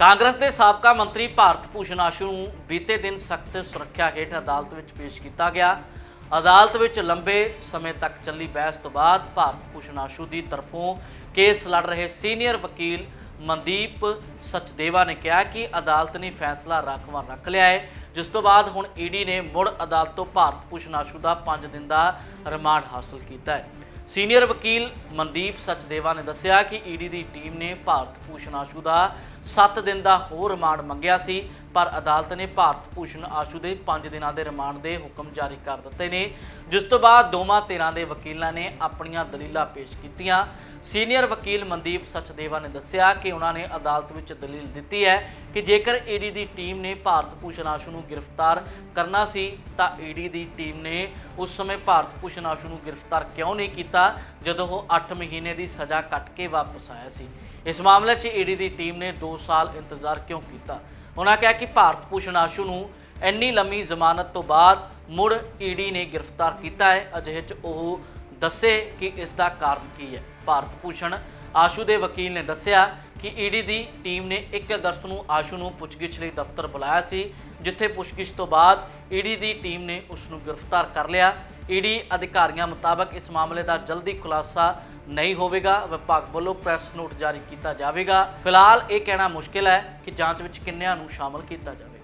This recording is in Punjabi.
ਕਾਂਗਰਸ ਦੇ ਸਾਬਕਾ ਮੰਤਰੀ ਭਾਰਤ ਭੂਸ਼ਣ ਆਸ਼ੂ ਨੂੰ ਬੀਤੇ ਦਿਨ ਸਖਤ ਸੁਰੱਖਿਆ ਹੇਠ ਅਦਾਲਤ ਵਿੱਚ ਪੇਸ਼ ਕੀਤਾ ਗਿਆ। ਅਦਾਲਤ ਵਿੱਚ ਲੰਬੇ ਸਮੇਂ ਤੱਕ ਚੱਲੀ ਬਹਿਸ ਤੋਂ ਬਾਅਦ ਭਾਰਤ ਭੂਸ਼ਣ ਆਸ਼ੂ ਦੀ ਤਰਫੋਂ ਕੇਸ ਲੜ ਰਹੇ ਸੀਨੀਅਰ ਵਕੀਲ ਮਨਦੀਪ ਸਚਦੇਵਾ ਨੇ ਕਿਹਾ ਕਿ ਅਦਾਲਤ ਨੇ ਫੈਸਲਾ ਰਾਖਵਾਂ ਰੱਖ ਲਿਆ ਹੈ, ਜਿਸ ਤੋਂ ਬਾਅਦ ਹੁਣ ਈਡੀ ਨੇ ਮੁੜ ਅਦਾਲਤ ਤੋਂ ਭਾਰਤ ਭੂਸ਼ਣ ਆਸ਼ੂ ਦਾ 5 ਦਿਨ ਦਾ ਰਿਮਾਂਡ ਹਾਸਲ ਕੀਤਾ ਹੈ। ਸੀਨੀਅਰ ਵਕੀਲ ਮਨਦੀਪ ਸਚਦੇਵਾ ਨੇ ਦੱਸਿਆ ਕਿ ਈਡੀ ਦੀ ਟੀਮ ਨੇ ਭਾਰਤ ਭੂਸ਼ਣ ਆਸ਼ੂ ਦਾ 7 ਦਿਨ ਦਾ ਹੋਰ ਰਿਮਾਂਡ ਮੰਗਿਆ ਸੀ। ਪਰ ਅਦਾਲਤ ਨੇ ਭਾਰਤ ਭੂਸ਼ਣ ਆਸ਼ੂ ਦੇ 5 ਦਿਨਾਂ ਦੇ ਰਿਮਾਂਡ ਦੇ ਹੁਕਮ ਜਾਰੀ ਕਰ ਦਿੱਤੇ ਨੇ, ਜਿਸ ਤੋਂ ਬਾਅਦ ਦੋਵਾਂ ਧਿਰਾਂ ਦੇ ਵਕੀਲਾਂ ਨੇ ਆਪਣੀਆਂ ਦਲੀਲਾਂ ਪੇਸ਼ ਕੀਤੀਆਂ। ਸੀਨੀਅਰ ਵਕੀਲ ਮਨਦੀਪ ਸਚਦੇਵਾ ਨੇ ਦੱਸਿਆ ਕਿ ਉਹਨਾਂ ਨੇ ਅਦਾਲਤ ਵਿੱਚ ਦਲੀਲ ਦਿੱਤੀ ਹੈ ਕਿ ਜੇਕਰ ਈਡੀ ਦੀ ਟੀਮ ਨੇ ਭਾਰਤ ਭੂਸ਼ਣ ਆਸ਼ੂ ਨੂੰ ਗ੍ਰਿਫਤਾਰ ਕਰਨਾ ਸੀ, ਤਾਂ ਈਡੀ ਦੀ ਟੀਮ ਨੇ ਉਸ ਸਮੇਂ ਭਾਰਤ ਭੂਸ਼ਣ ਆਸ਼ੂ ਨੂੰ ਗ੍ਰਿਫਤਾਰ ਕਿਉਂ ਨਹੀਂ ਕੀਤਾ, ਜਦੋਂ ਉਹ 8 ਮਹੀਨੇ ਦੀ ਸਜ਼ਾ ਕੱਟ ਕੇ ਵਾਪਸ ਆਇਆ ਸੀ। ਇਸ ਮਾਮਲੇ 'ਚ ਈਡੀ ਦੀ ਟੀਮ ਨੇ 2 ਸਾਲ ਇੰਤਜ਼ਾਰ ਕਿਉਂ ਕੀਤਾ? ਉਹਨਾਂ ਕਿਹਾ ਕਿ ਭਾਰਤ ਭੂਸ਼ਣ ਆਸ਼ੂ ਨੂੰ ਇੰਨੀ ਲੰਮੀ ਜ਼ਮਾਨਤ ਤੋਂ ਬਾਅਦ ਮੁੜ ਈਡੀ ਨੇ ਗ੍ਰਿਫਤਾਰ ਕੀਤਾ ਹੈ। ਅਜਿਹੇ 'ਚ ਉਹ ਦੱਸੇ ਕਿ ਇਸ ਦਾ ਕਾਰਨ ਕੀ ਹੈ। ਭਾਰਤ ਭੂਸ਼ਣ ਆਸ਼ੂ ਦੇ ਵਕੀਲ ਨੇ ਦੱਸਿਆ ਕਿ ਈਡੀ ਦੀ ਟੀਮ ਨੇ 1 ਅਗਸਤ ਨੂੰ ਆਸ਼ੂ ਨੂੰ ਪੁੱਛਗਿੱਛ ਲਈ ਦਫ਼ਤਰ ਬੁਲਾਇਆ ਸੀ, ਜਿੱਥੇ ਪੁੱਛਗਿੱਛ ਤੋਂ ਬਾਅਦ ਈਡੀ ਦੀ ਟੀਮ ਨੇ ਉਸ ਨੂੰ ਗ੍ਰਿਫਤਾਰ ਕਰ ਲਿਆ। ਈਡੀ ਅਧਿਕਾਰੀਆਂ ਮੁਤਾਬਕ ਇਸ ਮਾਮਲੇ ਦਾ ਜਲਦੀ ਖੁਲਾਸਾ ਨਹੀਂ ਹੋਵੇਗਾ। ਵਿਭਾਗ ਵੱਲੋਂ ਪ੍ਰੈਸ ਨੋਟ ਜਾਰੀ ਕੀਤਾ ਜਾਵੇਗਾ। ਫਿਲਹਾਲ ਇਹ ਕਹਿਣਾ ਮੁਸ਼ਕਿਲ ਹੈ ਕਿ ਜਾਂਚ ਵਿੱਚ ਕਿੰਨਿਆਂ ਨੂੰ ਸ਼ਾਮਲ ਕੀਤਾ ਜਾਵੇ